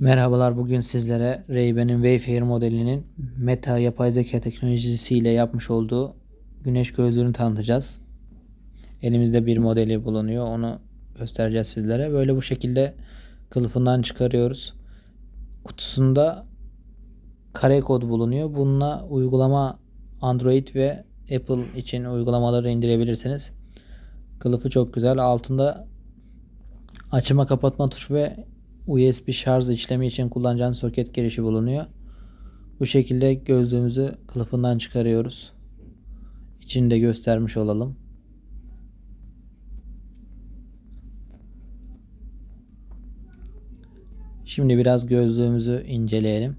Merhabalar bugün sizlere Ray-Ban'in Wayfarer modelinin Meta yapay zeka teknolojisiyle yapmış olduğu güneş gözlüğünü tanıtacağız. Elimizde bir modeli bulunuyor. Onu göstereceğiz sizlere. Böyle bu şekilde kılıfından çıkarıyoruz. Kutusunda kare kod bulunuyor. Bununla uygulama Android ve Apple için uygulamaları indirebilirsiniz. Kılıfı çok güzel. Altında açma kapatma tuşu ve USB şarj işlemi için kullanacağınız soket girişi bulunuyor. Bu şekilde gözlüğümüzü kılıfından çıkarıyoruz. İçini de göstermiş olalım. Şimdi biraz gözlüğümüzü inceleyelim.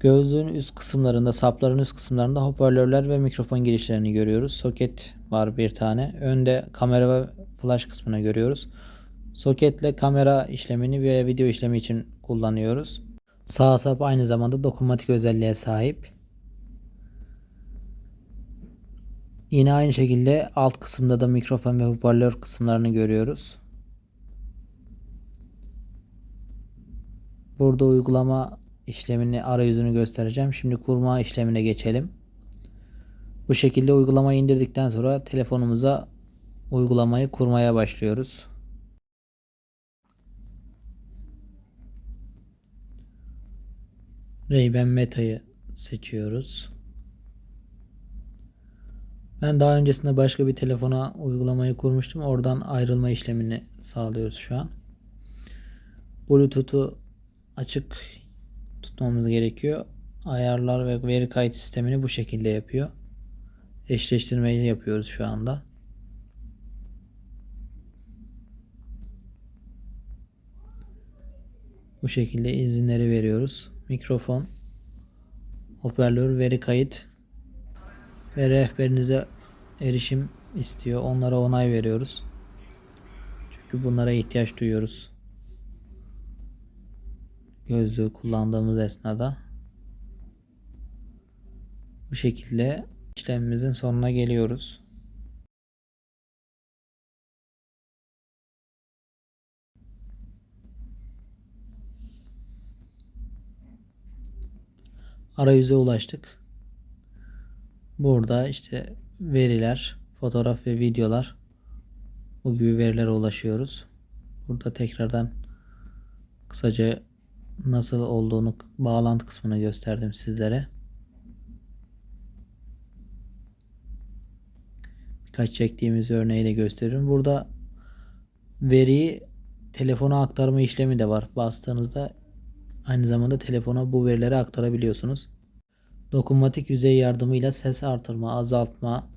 Gözlüğün üst kısımlarında, sapların üst kısımlarında hoparlörler ve mikrofon girişlerini görüyoruz. Soket var bir tane. Önde kamera ve flash kısmını görüyoruz. Soketle kamera işlemini ve video işlemi için kullanıyoruz. Sağ sap aynı zamanda dokunmatik özelliğe sahip. Yine aynı şekilde alt kısımda da mikrofon ve hoparlör kısımlarını görüyoruz. Burada uygulama işlemini arayüzünü göstereceğim. Şimdi kurma işlemine geçelim. Bu şekilde uygulamayı indirdikten sonra telefonumuza uygulamayı kurmaya başlıyoruz. Ray-Ban Meta'yı seçiyoruz. Ben daha öncesinde başka bir telefona uygulamayı kurmuştum. Oradan ayrılma işlemini sağlıyoruz şu an. Bluetooth'u açık tutmamız gerekiyor. Ayarlar ve veri kayıt sistemini bu şekilde yapıyor. Eşleştirmeyi yapıyoruz şu anda. Bu şekilde izinleri veriyoruz. Mikrofon, hoparlör, veri kayıt ve rehberinize erişim istiyor. Onlara onay veriyoruz. Çünkü bunlara ihtiyaç duyuyoruz. Gözlüğü kullandığımız esnada. Bu şekilde işlemimizin sonuna geliyoruz. Arayüze ulaştık. Burada işte veriler, fotoğraf ve videolar bu gibi verilere ulaşıyoruz. Burada tekrardan kısaca nasıl olduğunu bağlantı kısmını gösterdim sizlere. Birkaç çektiğimiz örneği de gösteriyorum. Burada veriyi telefona aktarma işlemi de var. Bastığınızda aynı zamanda telefona bu verileri aktarabiliyorsunuz. Dokunmatik yüzey yardımıyla ses artırma, azaltma,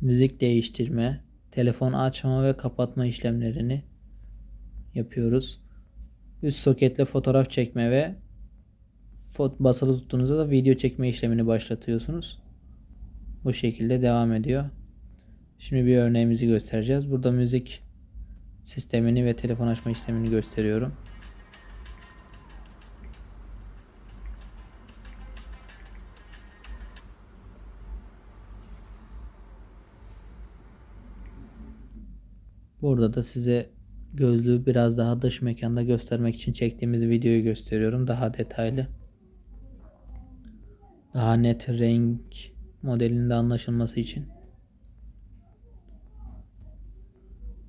müzik değiştirme, telefon açma ve kapatma işlemlerini yapıyoruz. Üst soketle fotoğraf çekme ve basılı tuttuğunuzda da video çekme işlemini başlatıyorsunuz. Bu şekilde devam ediyor. Şimdi bir örneğimizi göstereceğiz. Burada müzik sistemini ve telefon açma işlemini gösteriyorum. Burada da size gözlüğü biraz daha dış mekanda göstermek için çektiğimiz videoyu gösteriyorum. Daha detaylı. Daha net renk modelinde anlaşılması için.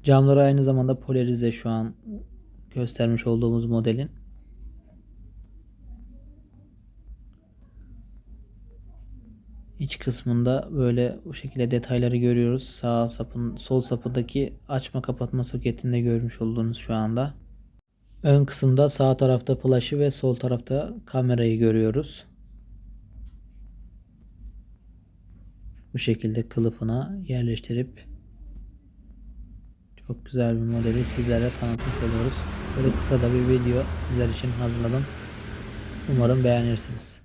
Camları aynı zamanda polarize şu an göstermiş olduğumuz modelin. İç kısmında böyle bu şekilde detayları görüyoruz. Sağ sapın, sol sapındaki açma kapatma soketinde görmüş olduğunuz şu anda. Ön kısımda sağ tarafta flash'ı ve sol tarafta kamerayı görüyoruz. Bu şekilde kılıfına yerleştirip çok güzel bir modeli sizlere tanıtmış oluyoruz. Böyle kısa da bir video sizler için hazırladım. Umarım beğenirsiniz.